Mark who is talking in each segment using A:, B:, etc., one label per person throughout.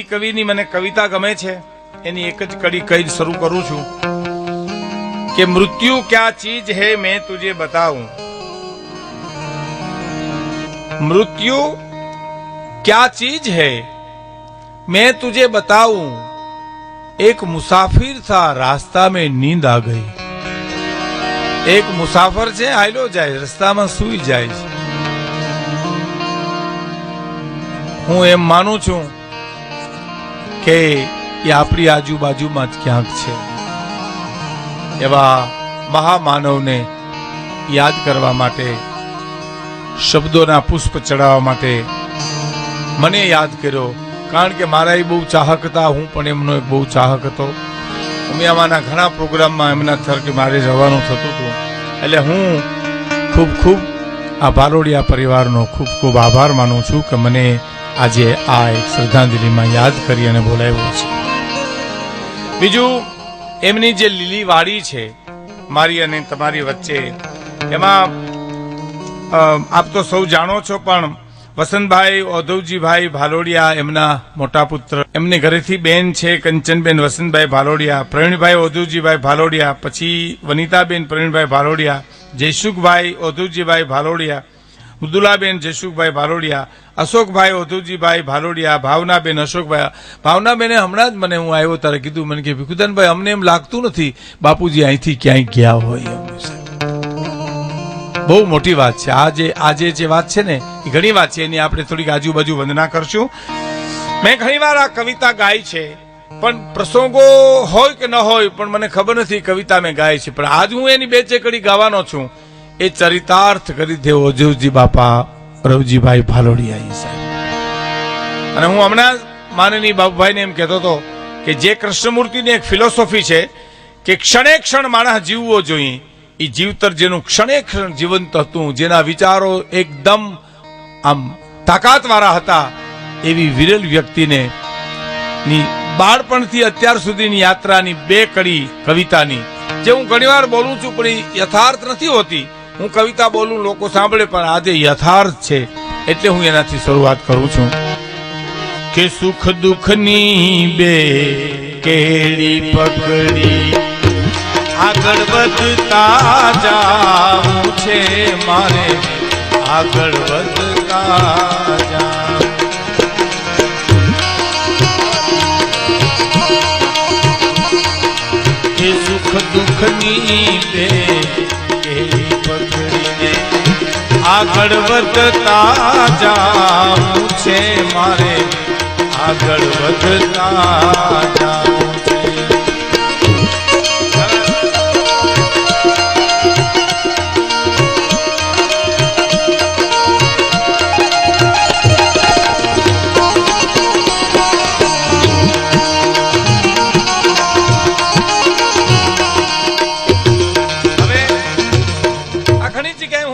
A: તુલસી કવિની મને કવિતા ગમે છે, એની એક જ કડી કહી શરૂ કરું છું કે મૃત્યુ ક્યા ચીજ હે મેં તુજે બતાવું. મૃત્યુ ક્યા ચીજ હે મેં તુજે બતાવું. એક મુસાફિર થા રાસ્તા મેં નીંદ આ ગઈ. એક મુસાફર છે આયલો જાય, રસ્તામાં સુઈ જાય છે. હું એમ માનું છું કે એ આપણી આજુબાજુમાં જ ક્યાંક છે. એવા મહામાનવને યાદ કરવા માટે, શબ્દોના પુષ્પ ચડાવવા માટે મને યાદ કર્યો. કારણ કે મારા એ બહુ ચાહક હતા, હું પણ એમનો એક બહુ ચાહક હતો. ઉમિયામાના ઘણા પ્રોગ્રામમાં એમના થરકે મારે જવાનું થતું હતું. એટલે હું ખૂબ ખૂબ આ ભારોડિયા પરિવારનો ખૂબ ખૂબ આભાર માનું છું કે મને આજે આ એક શ્રદ્ધાંજલિમાં યાદ કરી અને બોલાવ્યો છે. બીજું, એમની જે લીલી વાડી છે, મારી અને તમારી વચ્ચે, એમાં આપ તો સૌ જાણો છો, પણ વસંતભાઈ ઔધવજીભાઈ ભાલોડિયા એમના મોટા પુત્ર, એમને ઘરેથી બેન છે, કંચનબેન વસંતભાઈ ભાલોડિયા, પ્રવીણભાઈ ઔધવજીભાઈ ભાલોડિયા, પછી વનિતાબેન પ્રવીણભાઈ ભાલોડિયા, જયસુખભાઈ ઔધવજીભાઈ ભાલોડિયા મૃદુલાબેન જયસુખભાઈ ભારોડિયા અશોકભાઈ ઓધુજીભાઈ ભારોડિયા ભાવનાબેન અશોકભાઈ. ભાવનાબેને હમણાં જ મને હું આવ્યો ત્યારે કીધું, મને કે ભીખુદાનભાઈ, અમને એમ લાગતું નથી, બાપુજી અહીંથી ક્યાંય ગયા હોય બહુ મોટી વાત છે. આજે આજે જે વાત છે ને, એ ઘણી વાત છે. એની આપણે થોડીક આજુબાજુ વંદના કરશું. મેં ઘણીવાર આ કવિતા ગાઈ છે, પણ પ્રસંગો હોય કે ન હોય, પણ મને ખબર નથી કવિતા મેં ગાય છે. પણ આજ હું એની બે ચેકડી ગાવાનો છું. એ ચરિતાર્થ કરી દેવો. જીવજી બાપા, રવજીભાઈ ભાલોડિયા સાહેબ. અને હું હમણાં માનની બાબુભાઈને એમ કહેતો હતો કે જે કૃષ્ણમૂર્તિની એક ફિલોસોફી છે કે ક્ષણે ક્ષણ માણસ જીવવો જોઈએ. એ જીવતર જેનું ક્ષણે ક્ષણ જીવંત હતું, જેના વિચારો એકદમ આમ તાકાતવાળા હતા, એવી વિરલ વ્યક્તિને ની બાળપણથી અત્યાર સુધીની યાત્રાની બે કડી કવિતાની, જે હું ઘણીવાર બોલું છું, પણ એ યથાર્થ નથી હોતી. હું કવિતા બોલું, લોકો સાંભળે, પણ આજે યથાર્થ છે. એટલે હું એનાથી શરૂઆત કરું છું. કે સુખ દુઃખની બે કેળી પકડી આગળ વધતા જાવું છે મારે. આગળ વધતા એ સુખ દુઃખની બે આગળ વધતા જાઉં છે મારે. આગળ વધતા જાવું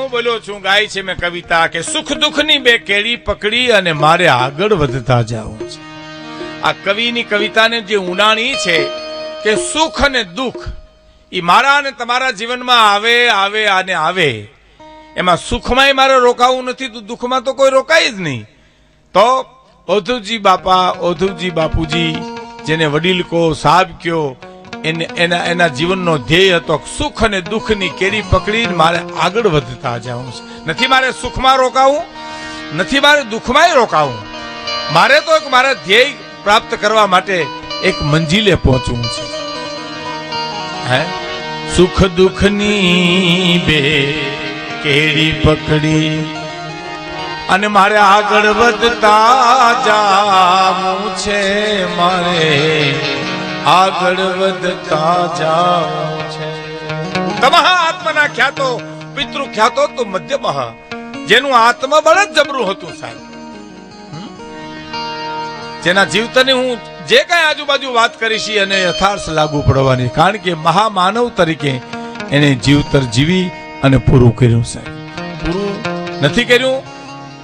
A: હું બોલ્યો છું, ગાય છે મેં કવિતા કે સુખ દુઃખની બે કેળી પકડી અને મારે આગળ વધતા જવું છે. આ કવિની કવિતાને જે ઉડાણી છે કે સુખ અને દુઃખ એ મારા અને તમારા જીવનમાં આવે આવે અને આવે. એમાં સુખમાંય મારે રોકાવું નથી, તો દુઃખમાં તો કોઈ રોકાય જ નહીં. તો ઓધુજી બાપા, ઓધુજી બાપુજી, જેને વડીલ કહો, સાહેબ કયો એને એના એના જીવનનો ધ્યેય હતો સુખ અને દુઃખની કેરી પકડીને મારે આગળ વધતા જવાનું છે. નથી મારે સુખમાં રોકાવું? નથી મારે દુઃખમાંય રોકાવું? મારે તો એક મારા ધ્યેય પ્રાપ્ત કરવા માટે એક મંજિલે પહોંચવું છે. હે? સુખ દુઃખની બે કેરી પકડી અને મારે આગળ વધતા જાવું છે મારે. આગળ વધતા જાઓ છે. તમઃ આત્મના ખ્યાતો, પિતૃ ખ્યાતો તો મધ્યમઃ જેનું આત્મબળ જ જબરું હતું સાહેબ. જેના જીવતની હું જે કઈ આજુબાજુ વાત કરીશ ઈ અને યથાર્થ લાગુ પડવાની, કારણ કે મહામાનવ તરીકે એને જીવતર જીવી અને પૂરું કર્યું સાહેબ. પૂરું નથી કર્યું?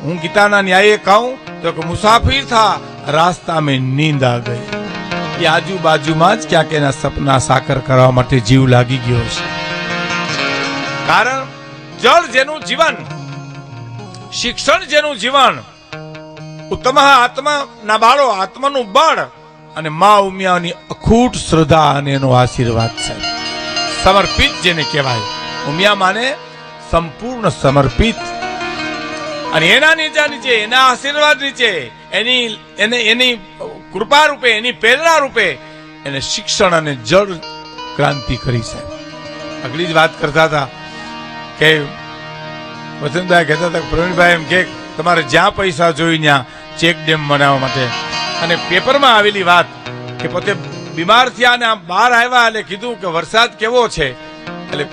A: હું ગીતાના ન્યાયે કહું તો કે મુસાફિર થા, રાસ્તા મેં નીંદ આ ગઈ. એ આજુબાજુમાં જ ક્યાંક એના સપના સાકર કરવા માટે જીવ લાગી ગયો છે. કારણ જળ જેનું જીવન, શિક્ષણ જેનું જીવન, ઉત્તમ આત્મા ના બાળો આત્માનું બળ અને મા ઉમિયાની અખૂટ શ્રદ્ધા અને એનો આશીર્વાદ છે. સમર્પિત જેને કહેવાય. ઉમિયા માને સંપૂર્ણ સમર્પિત. અને એના નીચા નીચે એના આશીર્વાદ નીચે એની, એને, એની કૃપા રૂપે એની પ્રેરણા રૂપે એને શિક્ષણ અને જળ ક્રાંતિ કરી સાહેબ. આગલી જ વાત કરતા હતા કે વસંતભાઈ કહેતા હતા, પ્રવીણભાઈ, એમ કે તમારે જ્યાં પૈસા જોઈ ત્યાં ચેક ડેમ બનાવવા માટે. અને પેપરમાં આવેલી વાત કે પોતે બીમાર થયા અને આમ બહાર આવ્યા એટલે કીધું કે વરસાદ કેવો છે? એટલે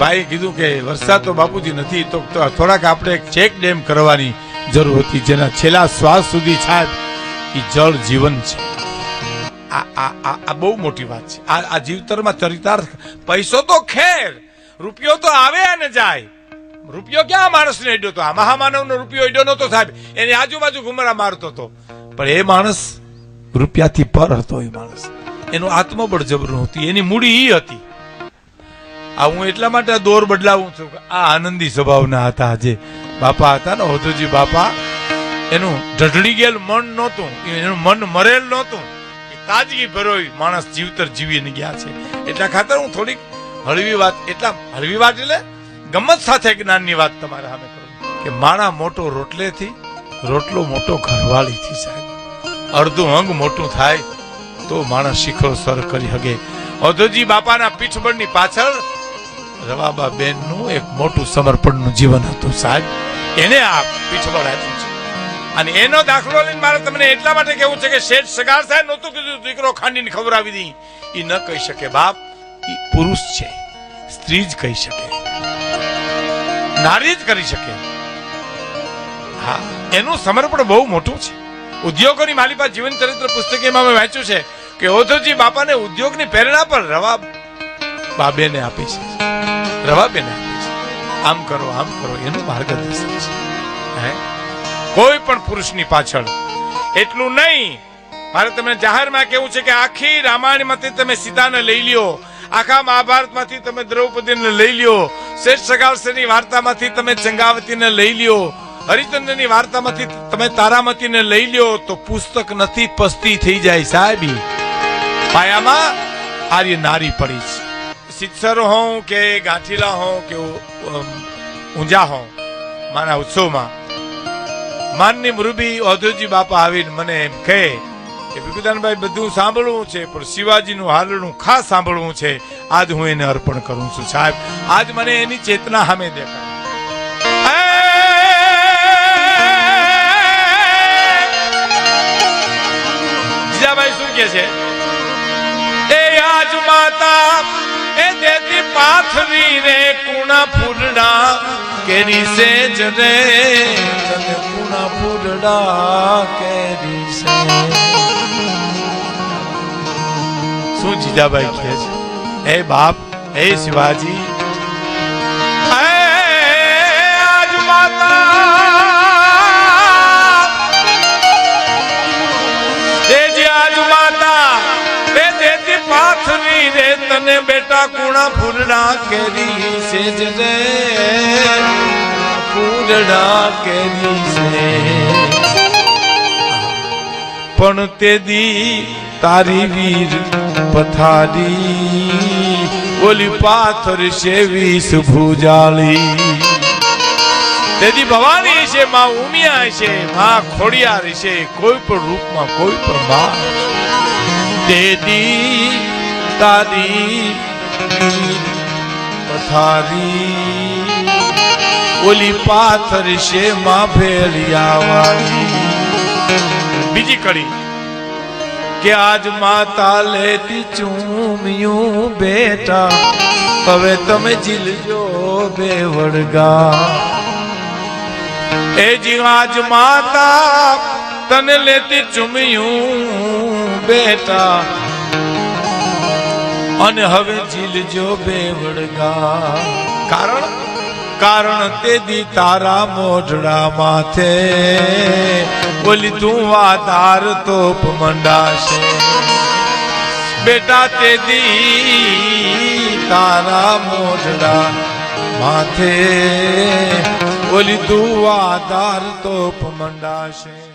A: ભાઈ કીધું કે વરસાદ તો બાપુજી નથી, તો થોડાક આપણે ચેક ડેમ કરવાની જરૂર હતી, જેના છેલ્લા શ્વાસ સુધી સાહેબ એ જળ જીવન છે. આ બહુ મોટી વાત છે. આ જીવતરમાં ચરિતાર્થ. પૈસો તો ખેર. રૂપિયો તો આવે અને જાય. રૂપિયો ક્યાં માણસને અડ્યો તો? આ મહામાનવનો રૂપિયો અડ્યો નતો સાહેબ. એની આજુબાજુ ઘુમરા મારતો હતો. પણ એ માણસ રૂપિયાથી પર હતો એ માણસ. એનું આત્મબળ જબરું હતી. એની મૂડી ઈ હતી. આ હું એટલા માટે દોર બદલાવું છું આ આનંદી સ્વભાવના હતા જે બાપા હતા ને હોધુજી બાપા એનું ઢઢડી ગયેલ મન નહોતું, એનું મન મરેલ નહોતું તાજગી ભરોઈ માણસ જીવતર જીવીને ગયા છે. એટલા ખાતર હું થોડીક હળવી વાત, એટલા હળવી વાત એટલે ગમત સાથે જ્ઞાનની વાત તમારા સામે કરું. કે માણા મોટો રોટલેથી રોટલો મોટો ઘરવાળીથી સાહેબ. અડધું અંગ મોટું થાય તો માણસ શિખરો સર કરી શકે અધોજી બાપાના પીઠબળની પાછળ રવાબા બેનનું એક મોટું સમર્પણનું જીવન હતું સાહેબ. એને આ પીઠબળ આપ્યું. અને એનો દાખલો લઈને મારે તમને એટલા માટે કેવું છે કે શેઠ સગાર સાહેબ નહોતું કીધું દીકરો ખાંડીને ખવડાવી દી. એ ન કહી શકે બાપ એ પુરુષ છે. સ્ત્રી જ કહી શકે. નારી જ કરી શકે. હા, એનું સમર્પણ બહુ મોટું છે. ઉદ્યોગોની માલિપા જીવન ચરિત્ર પુસ્તકીમાં મેં વાંચ્યું છે કે ઓધોજી બાપાને ઉદ્યોગની પ્રેરણા પણ રવા બાબેને આપી છે. રવાબેને આપી છે. આમ કરો આમ કરો, એનું માર્ગદર્શન છે. હે? કોઈ પણ પુરુષની પાછળ. એટલું નહીં. મારે તમને જાહેરમાં કેવું છે કે આખી રામાયણમાંથી તમે સીતાને લઈ લ્યો. આખા મહાભારતમાંથી તમે દ્રૌપદીને લઈ લ્યો. શ્રેષ્ઠ સગાવસની વાર્તામાંથી તમે ચંગાવતીને લઈ લ્યો. હરિચંદ્રની વાર્તામાંથી તમે તારામતીને લઈ લ્યો તો પુસ્તક નથી પસ્તી થઈ જાય સાહેબી. પાયામાં આર્ય નારી પડી છે. સિત્સર હોઉં કે ગાંઠીલા હોઉં કે ઊંઝા હોં મારા ઉત્સવમાં માનની મુરબી ઓધોજી બાપા આવીને મને એમ કહે કે, ભીખુદાનભાઈ, બધું સાંભળવું છે, પણ શિવાજીનું હાલનું ખાસ સાંભળવું છે. આજ હું એને અર્પણ કરું છું. સાહેબ, આજ મને એની ચેતના સામે દેખાય. જીજાભાઈ, શું કે છે? આજ માતા, એ દેતી પાથરી રે કુણા ફૂલડા કેરી સે જરે તને કુણા ફૂલડા કેરી સે શું જીજાબાઈ કહે છે? હે બાપ હે શિવાજી પાથરી રે તને બેટા કુણા ફૂલડા કેરી સેજ રે. ફૂલડા કેરી સે પણ તે દી તારી વીર પથારી, ઓલી પાથર છે વીસ ભુજાળી તેથી ભવાની છે, માં ઉમિયા છે, માં ખોડિયાર છે, કોઈ પણ રૂપમાં, કોઈ પણ માં તેથી તારી, પથારી. ઓલી પાથર છે માં ભેળિયાવાળી. બીજી કડી. કે આજ માતા લેતી ચૂમ્યું બેટા. હવે તમે જીલજો બે વડગા. એ જી આજ માતા તને લેતી ચૂમ્યું બેટા. અને હવે જીલજો બે વડગા કારણ? કારણ તે દી તારા મોઢડા માથે. બોલી, તું વાદાર તોપ મંડાશે. બેટા, તે દી તારા મોઢડા માથે. બોલી, તું વાદાર તોપ મંડાશે.